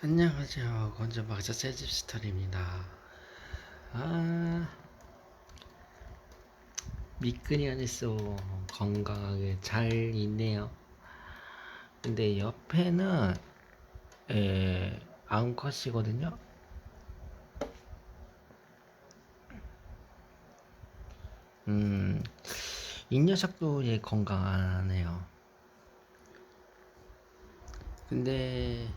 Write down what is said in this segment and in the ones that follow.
안녕하세요. 건조 박사 새집 스토리입니다. 아, 미끈이 안 했어. 건강하게 잘 있네요. 근데 옆에는 에, 암컷이거든요. 음, 이 녀석도 얘 건강하네요. 근데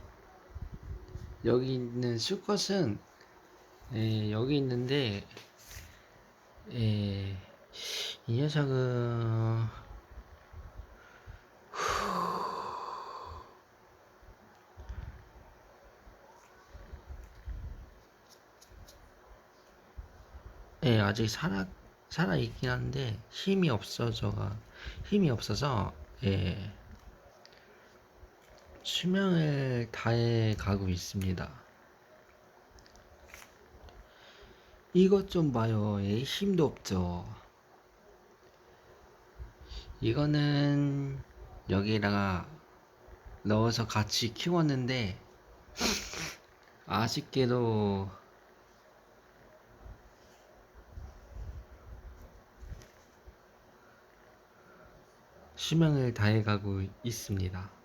여기 있는 수컷은 예, 여기 있는데 예, 이 녀석은 예, 아직 살아 살아 있긴 한데 힘이 없어져가 힘이 없어서 예, 수명을 다해 가고 있습니다. 이것 좀 봐요. 얘 힘도 없죠. 이거는 여기다가 넣어서 같이 키웠는데 아쉽게도 수명을 다해가고 있습니다.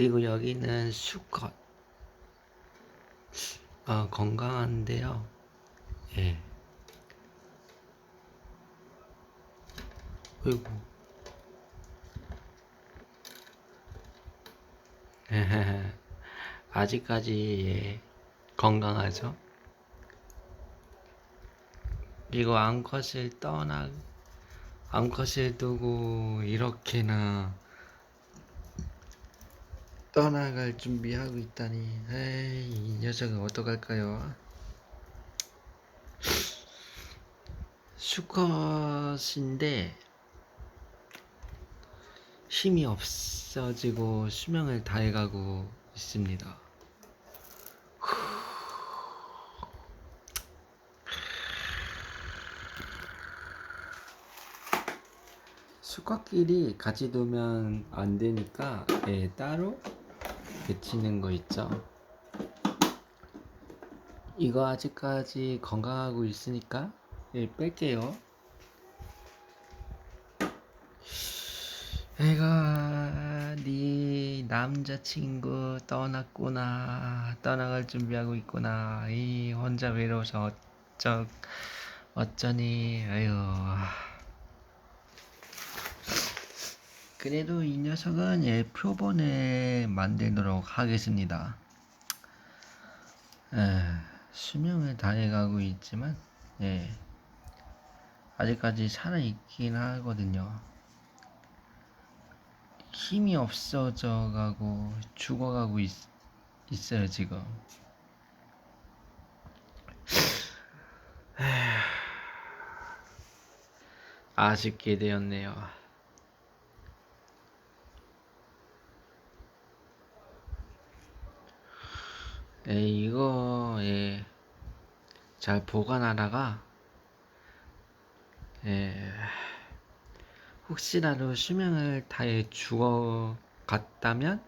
그리고 여기는 수컷. 어, 건강한데요. 예. 어이구. 아직까지 예, 건강하죠? 그리고 암컷을 떠나 암컷을 두고 이렇게나 떠나갈 준비하고 있다니 에이 이 녀석은 어떡할까요? 수컷인데 힘이 없어지고 수명을 다해가고 있습니다. 수컷끼리 같이 두면 안 되니까 예, 따로 배치는 거 있죠. 이거 아직까지 건강하고 있으니까 예, 뺄게요. 애가 네 남자친구 떠났구나 떠나갈 준비하고 있구나 이 혼자 외로워서 어쩌 어쩌니 아유 그래도 이 녀석은 예 표본을 만들도록 하겠습니다. 에, 수명을 다해가고 있지만 예 아직까지 살아있긴 하거든요. 힘이 없어져 가고 죽어가고 있, 있어요 지금. 아쉽게 되었네요 에 이거 예, 잘 보관하다가 예, 혹시라도 수명을 다해 죽어갔다면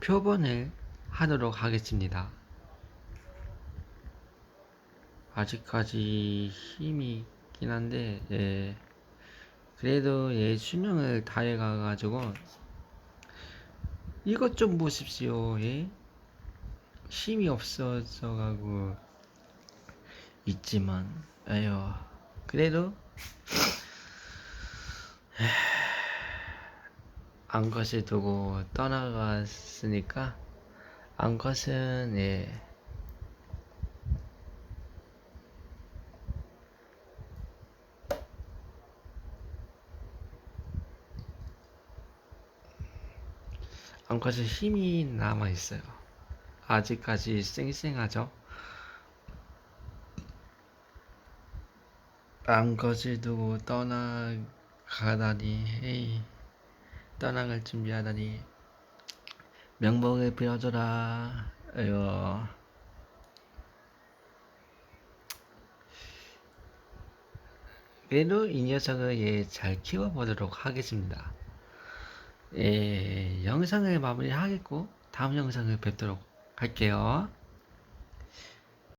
표본을 하도록 하겠습니다. 아직까지 힘이 있긴 한데, 예. 그래도 얘 수명을 다해 가가지고, 이것 좀 보십시오, 예. 힘이 없어져 가고 있지만, 에휴. 그래도, 암컷을 두고 떠나갔으니까 암컷은 예 암컷은 힘이 남아 있어요. 아직까지 쌩쌩하죠. 암컷을 두고 떠나가다니 헤이. 떠나갈 준비하다니. 명복을 빌어줘라. 에휴. 그래도 이 녀석을 예, 잘 키워보도록 하겠습니다. 예, 영상을 마무리하겠고 다음 영상을 뵙도록 할게요.